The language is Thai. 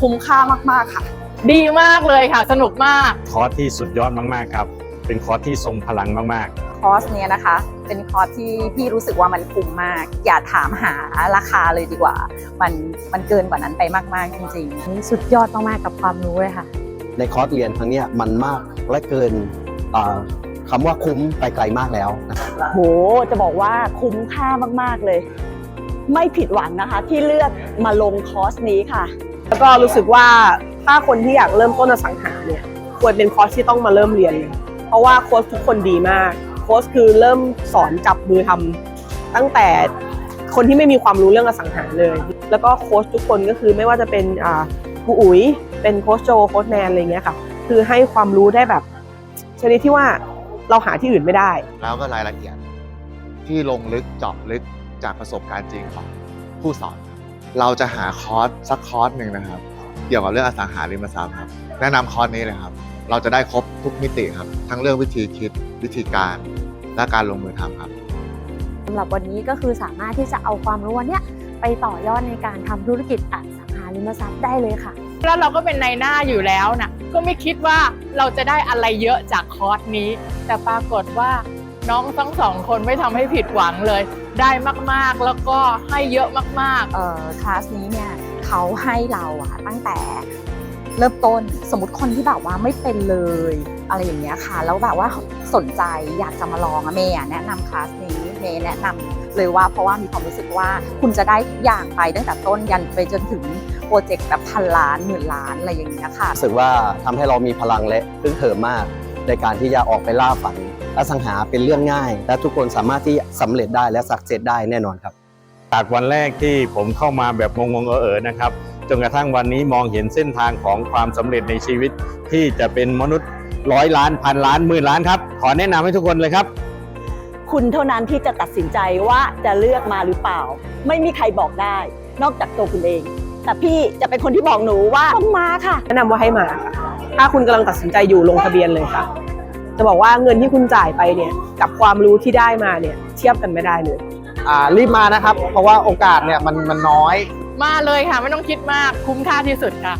คุ้มค่ามากๆค่ะ ดีมากเลยค่ะ สนุกมาก คอร์สที่สุดยอดมากๆครับ เป็นคอร์สที่ทรงพลังมากๆ คอร์สเนี้ยนะคะ เป็นคอร์สที่พี่รู้สึกว่ามันคุ้มมาก อย่าถามหาราคาเลยดีกว่า มันมันเกินกว่านั้นไปมากๆจริงๆนี่สุดยอดมากๆกับความรู้เลยค่ะ ในคอร์สเรียนครั้งเนี้ยมันมากและเกินอ่าคำว่าคุ้มไปไกลมากแล้วนะครับโหจะบอกว่าคุ้มค่ามากๆเลย ไม่ผิดหวังนะคะที่เลือกมาลงคอร์สนี้ค่ะ แล้วก็รู้สึกว่าถ้าคนที่อยากเริ่มต้นอสังหาเนี่ยควรเป็นคอร์สที่ต้องมาเริ่มเรียนเลยเพราะว่าโค้ชทุกคนดีมาก โค้ชคือเริ่มสอนจับมือทำตั้งแต่คนที่ไม่มีความรู้เรื่องอสังหาเลย แล้วก็โค้ชทุกคนก็คือไม่ว่าจะเป็นอ่าครูอุ๋ย เป็นโค้ชโจโค้ชแนนอะไรเงี้ยค่ะ คือให้ความรู้ได้แบบชนิดที่ว่าเราหาที่อื่นไม่ได้ แล้วก็รายละเอียดที่ลงลึกเจาะลึกจากประสบการณ์จริงของผู้สอน เราจะหาคอร์สสักคอร์สหนึ่งนะครับ เกี่ยวกับเรื่องอสังหาริมทรัพย์ครับ แนะนำคอร์สนี้เลยครับ เราจะได้ครบทุกมิติครับ ทั้งเรื่องวิธีคิดวิธีการและการลงมือทำครับ สำหรับวันนี้ก็คือสามารถที่จะเอาความรู้อันเนี้ยไปต่อยอดในการทำธุรกิจอสังหาริมทรัพย์ได้เลยค่ะ แล้วเราก็เป็นนายหน้าอยู่แล้วนะก็ไม่คิดว่าเราจะได้อะไรเยอะจากคอร์สนี้ แต่ปรากฏว่า น้องทั้งสองคนไม่ทำให้ผิดหวังเลย ได้มากๆแล้วก็ให้เยอะมากๆเอ่อคลาสนี้เนี่ยเขาให้เราอะตั้งแต่เริ่มต้นสมมติคนที่แบบว่าไม่เป็นเลย อะไรอย่างเงี้ยค่ะ แล้วแบบว่าสนใจอยากจะมาลองอะเมย์อะแนะนำคลาสนี้เมย์แนะนำเลยว่าเพราะว่ามีความรู้สึกว่าคุณจะได้ทุกอย่างไปตั้งแต่ต้นยันไปจนถึงโปรเจกต์แบบพันล้านหมื่นล้านอะไรอย่างเงี้ยค่ะ รู้สึกว่าทำให้เรามีพลังและพึ่งเหิมมาก ในการที่จะออกไปล่าฝัน อสังหาเป็นเรื่องง่าย และทุกคนสามารถที่สำเร็จได้และสักเซสได้แน่นอนครับจากวันแรกที่ผมเข้ามาแบบงงๆเออๆนะครับจนกระทั่งวันนี้มองเห็นเส้นทางของความสำเร็จในชีวิต ที่จะเป็นมนุษย์ร้อยล้านพันล้านหมื่นล้านครับ ขอแนะนำให้ทุกคนเลยครับ คุณเท่านั้นที่จะตัดสินใจว่าจะเลือกมาหรือเปล่า ไม่มีใครบอกได้ นอกจากตัวคุณเอง แต่พี่จะเป็นคนที่บอกหนูว่าต้องมาค่ะ แนะนำว่าให้มาค่ะถ้าคุณกำลังตัดสินใจอยู่ลงทะเบียนเลยค่ะ จะบอกว่าเงินที่คุณจ่ายไปเนี่ยกับความรู้ที่ได้มาเนี่ยเทียบกันไม่ได้เลย อ่ารีบมานะครับ เพราะว่าโอกาสเนี่ยมันมันน้อย มาเลยค่ะ ไม่ต้องคิดมากคุ้มค่าที่สุดค่ะ